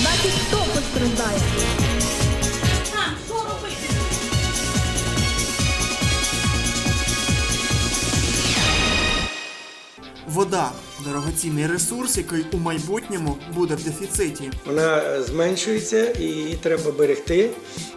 Значить, хто постраждає? Нам що робити? Вода дорогоцінний ресурс, який у майбутньому буде в дефіциті. Вона зменшується і її треба берегти.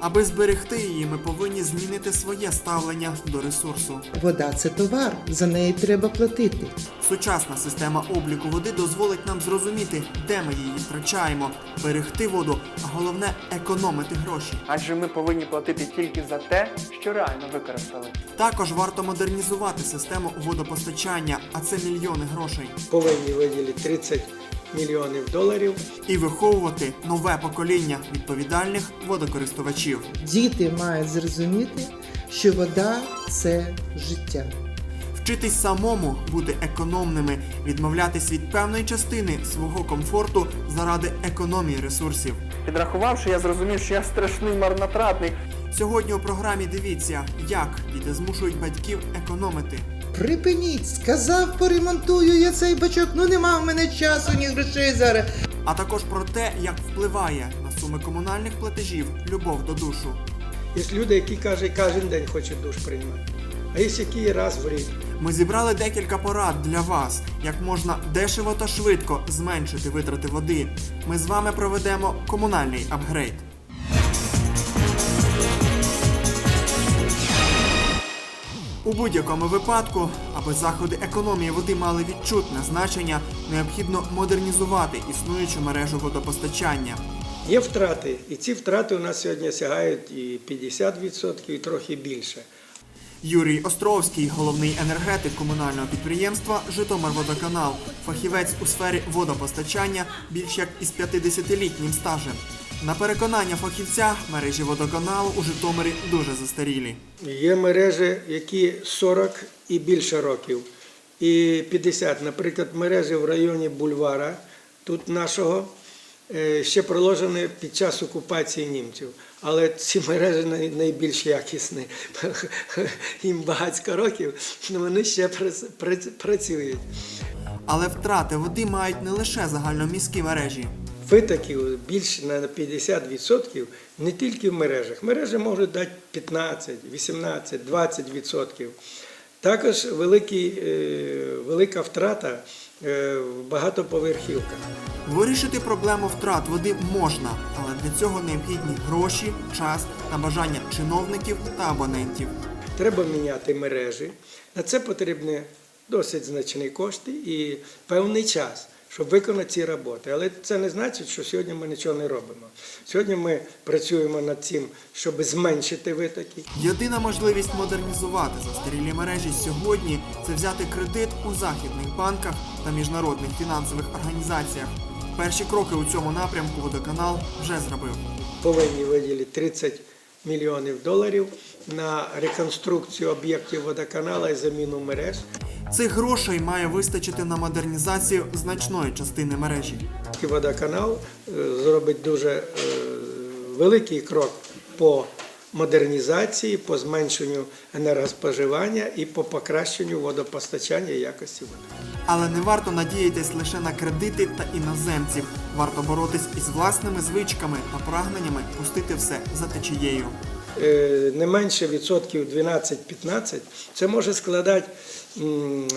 Аби зберегти її, ми повинні змінити своє ставлення до ресурсу. Вода це товар, за неї треба платити. Сучасна система обліку води дозволить нам зрозуміти, де ми її втрачаємо, берегти воду, а головне економити гроші. Адже ми повинні платити тільки за те, що реально використали. Також варто модернізувати систему водопостачання, а це мільйони грошей, Повинні виділити 30 мільйонів доларів. і виховувати нове покоління відповідальних водокористувачів. Діти мають зрозуміти, що вода це життя. Вчитись самому бути економними, відмовлятись від певної частини свого комфорту заради економії ресурсів. Підрахувавши, я зрозумів, що я страшний марнотратник. Сьогодні у програмі дивіться, як діти змушують батьків економити. Припиніть, сказав, поремонтую я цей бачок, ну нема в мене часу, ні грошей зараз. А також про те, як впливає на суми комунальних платежів любов до душу. Є люди, які кажуть, кожен день хочуть душ приймати. А є які раз в рік. Ми зібрали декілька порад для вас, як можна дешево та швидко зменшити витрати води. Ми з вами проведемо комунальний апгрейд. У будь-якому випадку, аби заходи економії води мали відчутне значення, необхідно модернізувати існуючу мережу водопостачання. Є втрати, і ці втрати у нас сьогодні сягають і 50%, і трохи більше. Юрій Островський, головний енергетик комунального підприємства Житомирводоканал, фахівець у сфері водопостачання більш як із 50-літнім стажем. На переконання фахівця мережі водоканалу у Житомирі дуже застарілі. Є мережі, які 40 і більше років, і 50. Наприклад, мережі в районі бульвара, тут нашого, е, ще проложені під час окупації німців. Але ці мережі найбільш якісні. Їм багатько років, але вони ще прац- прац- працюють. Але втрати води мають не лише загальноміські мережі. Витоків більше на 50% не тільки в мережах. Мережі можуть дати 15, 18, 20%. Також великий, е, велика втрата е, в багатоповерхівках. Вирішити проблему втрат води можна, але для цього необхідні гроші, час та бажання чиновників та абонентів. Треба міняти мережі. На це потрібні досить значні кошти і певний час, щоб виконати ці роботи. Але це не значить, що сьогодні ми нічого не робимо. Сьогодні ми працюємо над цим, щоб зменшити витоки. Єдина можливість модернізувати застарілі мережі сьогодні це взяти кредит у західних банках та міжнародних фінансових організаціях. Перші кроки у цьому напрямку водоканал вже зробив. повинні виділити 30 мільйонів доларів на реконструкцію об'єктів водоканала і заміну мереж. Цих грошей має вистачити на модернізацію значної частини мережі. Водоканал е, зробить дуже е, великий крок по модернізації, по зменшенню енергоспоживання і по покращенню водопостачання і якості води. Але не варто надіятись лише на кредити та іноземців. Варто боротись із власними звичками та прагненнями пустити все за течією. Е, не менше відсотків 12-15, це може складати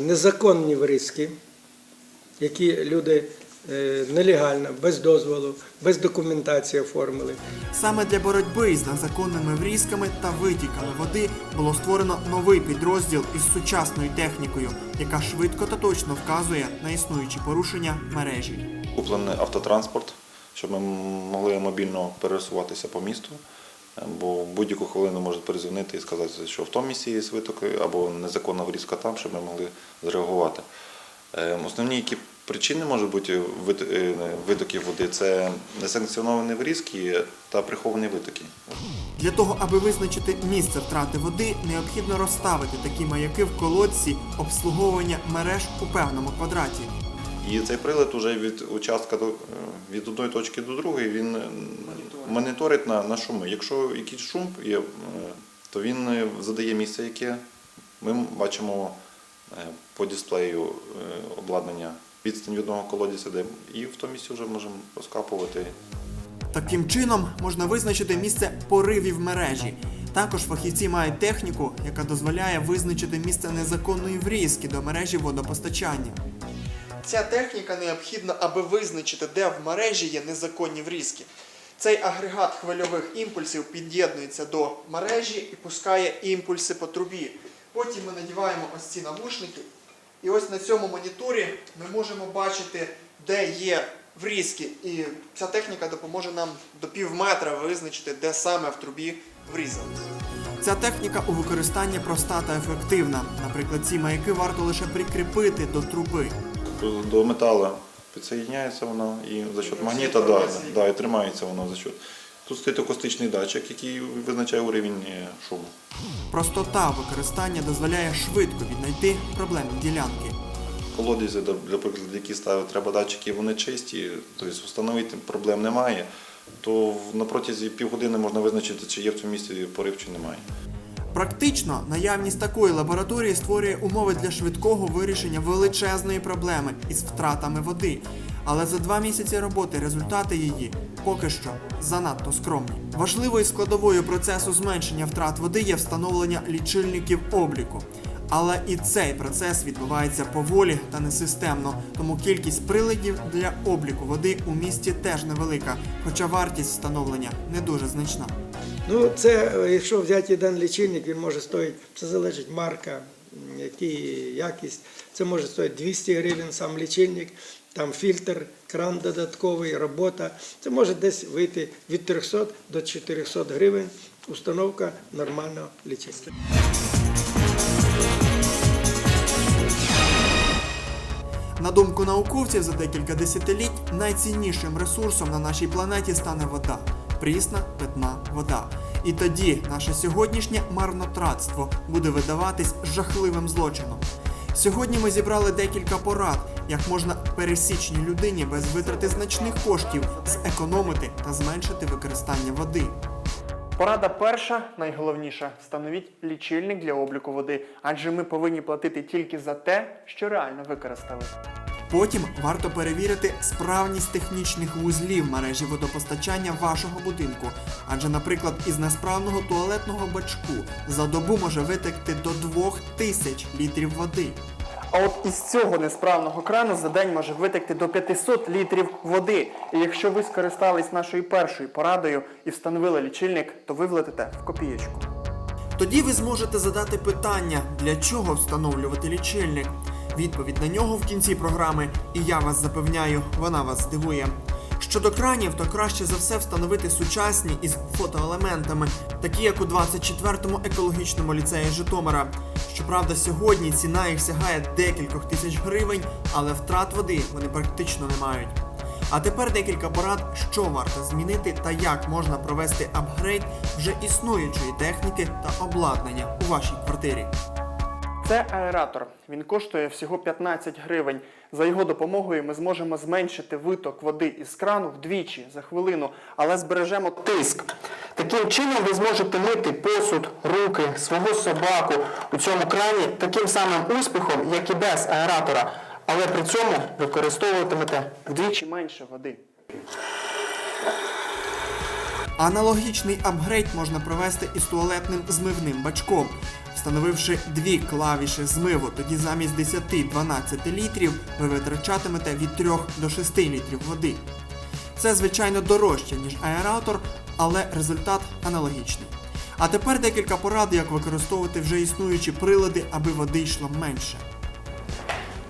незаконні врізки, які люди нелегально, без дозволу, без документації оформили. Саме для боротьби із незаконними врізками та витіками води було створено новий підрозділ із сучасною технікою, яка швидко та точно вказує на існуючі порушення мережі. Куплений автотранспорт, щоб ми могли мобільно пересуватися по місту. Бо в будь-яку хвилину можуть перезвонити і сказати, що в тому місці є витоки або незаконна врізка там, щоб ми могли зреагувати. Е, Основні які причини можуть бути е, витоків води це несанкціоновані врізки та приховані витоки. Для того, аби визначити місце втрати води, необхідно розставити такі маяки в колодці обслуговування мереж у певному квадраті. І цей прилад уже від участка до е, від одної точки до другої він е, моніторить на, на шуми. Якщо якийсь шум є, е, то він задає місце, яке ми бачимо по дисплею обладнання відстань від одного колодязя, де і в тому місці вже можемо розкапувати Таким чином можна визначити місце поривів мережі. Також фахівці мають техніку, яка дозволяє визначити місце незаконної врізки до мережі водопостачання. Ця техніка необхідна, аби визначити, де в мережі є незаконні врізки. Цей агрегат хвильових імпульсів під'єднується до мережі і пускає імпульси по трубі. Потім ми надіваємо ось ці навушники, і ось на цьому моніторі ми можемо бачити, де є врізки. І ця техніка допоможе нам до пів метра визначити, де саме в трубі врізались. Ця техніка у використанні проста та ефективна. Наприклад, ці маяки варто лише прикріпити до труби. До металу підсоєдняється вона і за счет магніта да, да, і тримається воно за счет. Тут стоїть акустичний датчик, який визначає уровень е, шуму. Простота використання дозволяє швидко віднайти проблемні ділянки. Колодязі, для прикладу, які ставити треба датчики, вони чисті, тобто встановити проблем немає, то на протязі півгодини можна визначити, чи є в цьому місці порив, чи немає. Практично наявність такої лабораторії створює умови для швидкого вирішення величезної проблеми із втратами води. Але за два місяці роботи результати її поки що занадто скромні. Важливою складовою процесу зменшення втрат води є встановлення лічильників обліку. Але і цей процес відбувається поволі та несистемно, тому кількість приладів для обліку води у місті теж невелика, хоча вартість встановлення не дуже значна. Ну, це, е, якщо взяти один лічильник, він може стоїти, це залежить марка, який якість. Це може стоїти 200 гривень сам лічильник, там фільтр, кран додатковий, робота. Це може десь вийти від 300 до 400 гривень установка нормального лічильника. На думку науковців, за декілька десятиліть найціннішим ресурсом на нашій планеті стане вода прісна питна вода. І тоді наше сьогоднішнє марнотратство буде видаватись жахливим злочином. Сьогодні ми зібрали декілька порад, як можна пересічній людині без витрати значних коштів зекономити та зменшити використання води. Порада перша, найголовніша, встановіть лічильник для обліку води, адже ми повинні платити тільки за те, що реально використали. Потім варто перевірити справність технічних вузлів мережі водопостачання вашого будинку, адже, наприклад, із несправного туалетного бачку за добу може витекти до 2000 літрів води. А от із цього несправного крану за день може витекти до 500 літрів води. І якщо ви скористались нашою першою порадою і встановили лічильник, то ви влетите в копієчку. Тоді ви зможете задати питання, для чого встановлювати лічильник. Відповідь на нього в кінці програми, і я вас запевняю, вона вас здивує. Щодо кранів, то краще за все встановити сучасні із фотоелементами, такі як у 24-му екологічному ліцеї Житомира. Щоправда, сьогодні ціна їх сягає декількох тисяч гривень, але втрат води вони практично не мають. А тепер декілька порад, що варто змінити та як можна провести апгрейд вже існуючої техніки та обладнання у вашій квартирі. Це аератор. Він коштує всього 15 гривень. За його допомогою ми зможемо зменшити виток води із крану вдвічі за хвилину, але збережемо тиск. Таким чином ви зможете мити посуд, руки, свого собаку у цьому крані таким самим успіхом, як і без аератора. Але при цьому використовуватимете вдвічі менше води. Аналогічний апгрейд можна провести із туалетним змивним бачком. Встановивши дві клавіші змиву, тоді замість 10-12 літрів ви витрачатимете від 3 до 6 літрів води. Це, звичайно, дорожче, ніж аератор, але результат аналогічний. А тепер декілька порад, як використовувати вже існуючі прилади, аби води йшло менше.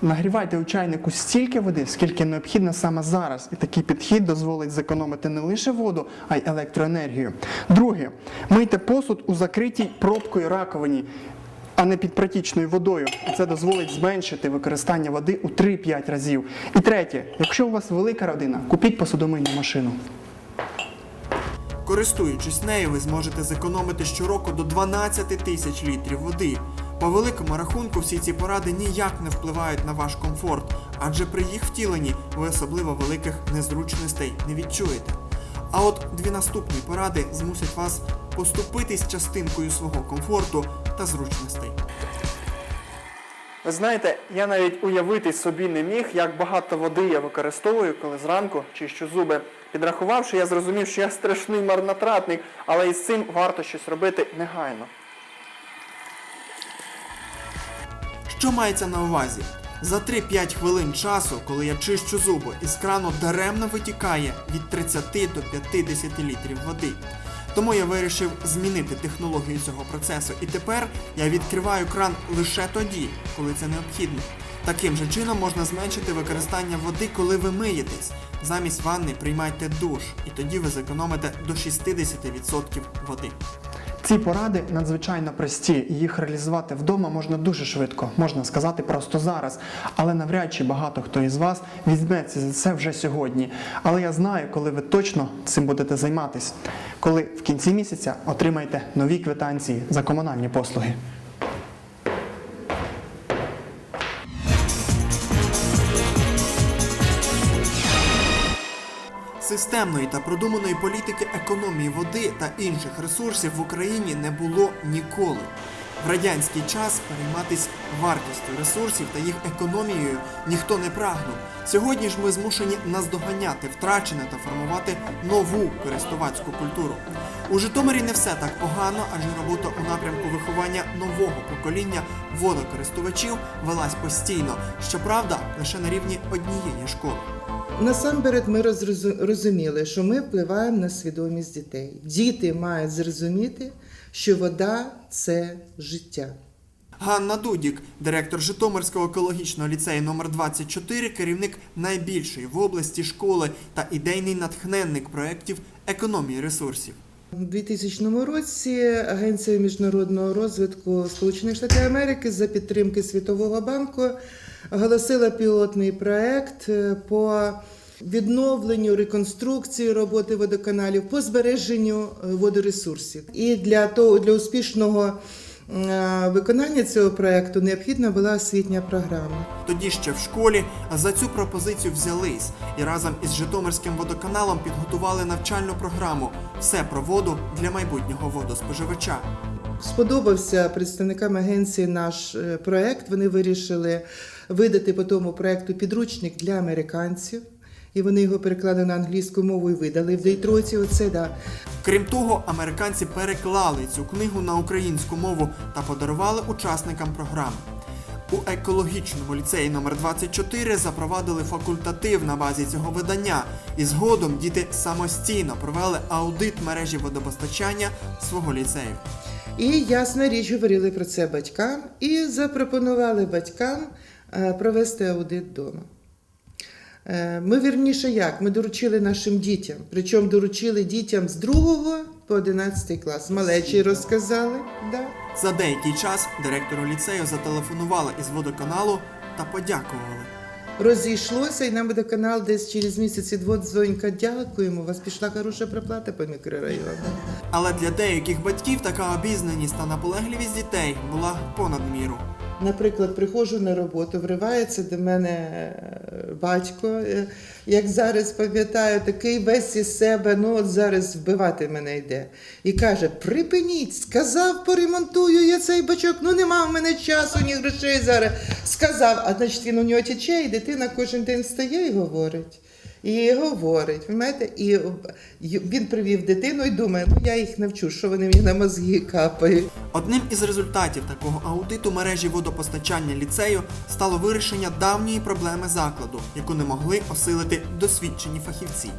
Нагрівайте у чайнику стільки води, скільки необхідно саме зараз. І такий підхід дозволить зекономити не лише воду, а й електроенергію. Друге, мийте посуд у закритій пробкою раковині, а не під протічною водою. І це дозволить зменшити використання води у 3-5 разів. І третє, якщо у вас велика родина, купіть посудомийну машину. Користуючись нею, ви зможете зекономити щороку до 12 тисяч літрів води. По великому рахунку всі ці поради ніяк не впливають на ваш комфорт, адже при їх втіленні ви особливо великих незручностей не відчуєте. А от дві наступні поради змусять вас поступитись частинкою свого комфорту та зручностей. Ви знаєте, я навіть уявити собі не міг, як багато води я використовую, коли зранку чищу зуби. Підрахувавши, я зрозумів, що я страшний марнотратник, але із цим варто щось робити негайно. Що мається на увазі? За 3-5 хвилин часу, коли я чищу зуби, із крану даремно витікає від 30 до 50 літрів води. Тому я вирішив змінити технологію цього процесу, і тепер я відкриваю кран лише тоді, коли це необхідно. Таким же чином можна зменшити використання води, коли ви миєтесь. Замість ванни приймайте душ, і тоді ви зекономите до 60% води. Ці поради надзвичайно прості, їх реалізувати вдома можна дуже швидко, можна сказати просто зараз. Але навряд чи багато хто із вас візьметься за це вже сьогодні. Але я знаю, коли ви точно цим будете займатись, коли в кінці місяця отримаєте нові квитанції за комунальні послуги. Системної та продуманої політики економії води та інших ресурсів в Україні не було ніколи. В радянський час перейматись вартістю ресурсів та їх економією ніхто не прагнув. Сьогодні ж ми змушені наздоганяти втрачене та формувати нову користувацьку культуру. У Житомирі не все так погано, адже робота у напрямку виховання нового покоління водокористувачів велась постійно. Щоправда, лише на рівні однієї школи. Насамперед, ми розуміли, що ми впливаємо на свідомість дітей. Діти мають зрозуміти, що вода це життя. Ганна Дудік, директор Житомирського екологічного ліцею номер 24 керівник найбільшої в області школи та ідейний натхненник проєктів економії ресурсів. У 2000 році Агенція міжнародного розвитку Сполучених Штатів Америки за підтримки Світового банку оголосила пілотний проект е, по відновленню, реконструкції роботи водоканалів, по збереженню е, водоресурсів. І для того для успішного виконання цього проекту необхідна була освітня програма. Тоді ще в школі за цю пропозицію взялись і разом із Житомирським водоканалом підготували навчальну програму Все про воду для майбутнього водоспоживача. Сподобався представникам агенції наш е, проект. Вони вирішили видати по тому проекту підручник для американців. І вони його переклали на англійську мову і видали в Дейтроті. Оце да. Крім того, американці переклали цю книгу на українську мову та подарували учасникам програми. У екологічному ліцеї номер 24 запровадили факультатив на базі цього видання, і згодом діти самостійно провели аудит мережі водопостачання свого ліцею. І ясна річ говорили про це батькам і запропонували батькам е, провести аудит вдома. Е, Ми вірніше як? Ми доручили нашим дітям, причому доручили дітям з 2 по 11 клас. Малечі розказали. Да. За деякий час директору ліцею зателефонували із водоканалу та подякували. Розійшлося, і нам водоканал десь через місяці два дзвонька. Дякуємо. У вас пішла хороша проплата по мікрорайону. Але для деяких батьків така обізнаність та наполегливість дітей була понад міру. Наприклад, приходжу на роботу, вривається до мене е, батько, е, як зараз пам'ятаю, такий весь із себе, ну от зараз вбивати мене йде. І каже: припиніть, сказав, поремонтую я цей бачок, ну нема в мене часу, ні грошей зараз. Сказав, а значить він у нього тече, і дитина кожен день встає і говорить. І говорить, розумієте? І він привів дитину і думає, ну я їх навчу, що вони мені на мозги капають. Одним із результатів такого аудиту мережі водопостачання ліцею стало вирішення давньої проблеми закладу, яку не могли осилити досвідчені фахівці.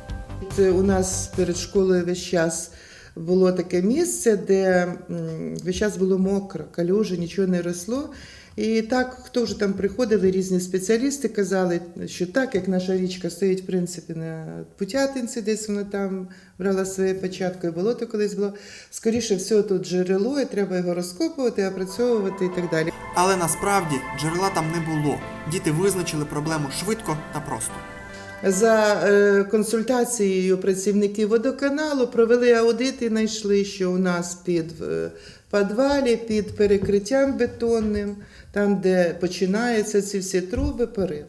Це у нас перед школою весь час було таке місце, де весь час було мокро, калюжа, нічого не росло. І так, хто вже там приходили, різні спеціалісти казали, що так, як наша річка стоїть, в принципі, на Путятинці, десь вона там брала своє початку, і болото колись було. Скоріше всього, тут джерело, і треба його розкопувати, опрацьовувати і так далі. Але насправді джерела там не було. Діти визначили проблему швидко та просто. За е, консультацією працівників водоканалу провели аудит і знайшли, що у нас під е, підвалі, під перекриттям бетонним, там, де починаються ці всі труби, порив.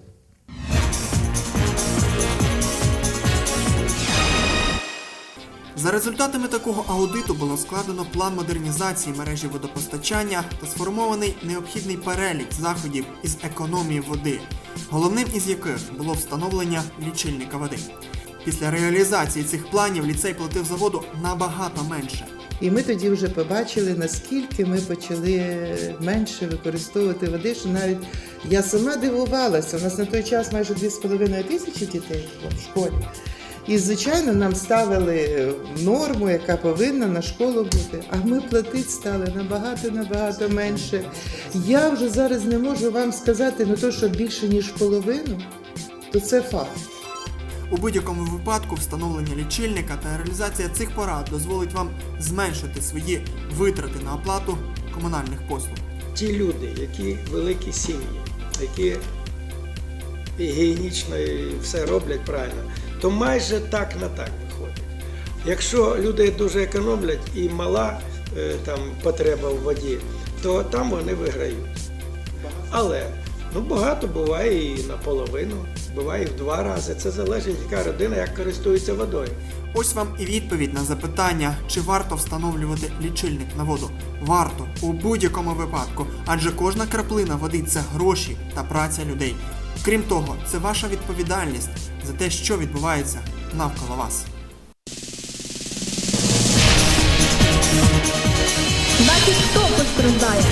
За результатами такого аудиту було складено план модернізації мережі водопостачання та сформований необхідний перелік заходів із економії води, головним із яких було встановлення лічильника води. Після реалізації цих планів ліцей платив за воду набагато менше. І ми тоді вже побачили, наскільки ми почали менше використовувати води, що навіть я сама дивувалася. У нас на той час майже 2,5 тисячі дітей було в школі. І, звичайно, нам ставили норму, яка повинна на школу бути. А ми платити стали набагато-набагато менше. Я вже зараз не можу вам сказати, ну то, що більше, ніж половину, то це факт. У будь-якому випадку встановлення лічильника та реалізація цих порад дозволить вам зменшити свої витрати на оплату комунальних послуг. Ті люди, які великі сім'ї, які гігієнічно і все роблять правильно, то майже так на так виходить. Якщо люди дуже економлять і мала е, там потреба в воді, то там вони виграють. Але ну, багато буває і наполовину, буває і в два рази. Це залежить, яка родина як користується водою. Ось вам і відповідь на запитання, чи варто встановлювати лічильник на воду. Варто у будь-якому випадку, адже кожна краплина води це гроші та праця людей. Крім того, це ваша відповідальність за те, що відбувається навколо вас. Значить, хто постраждає?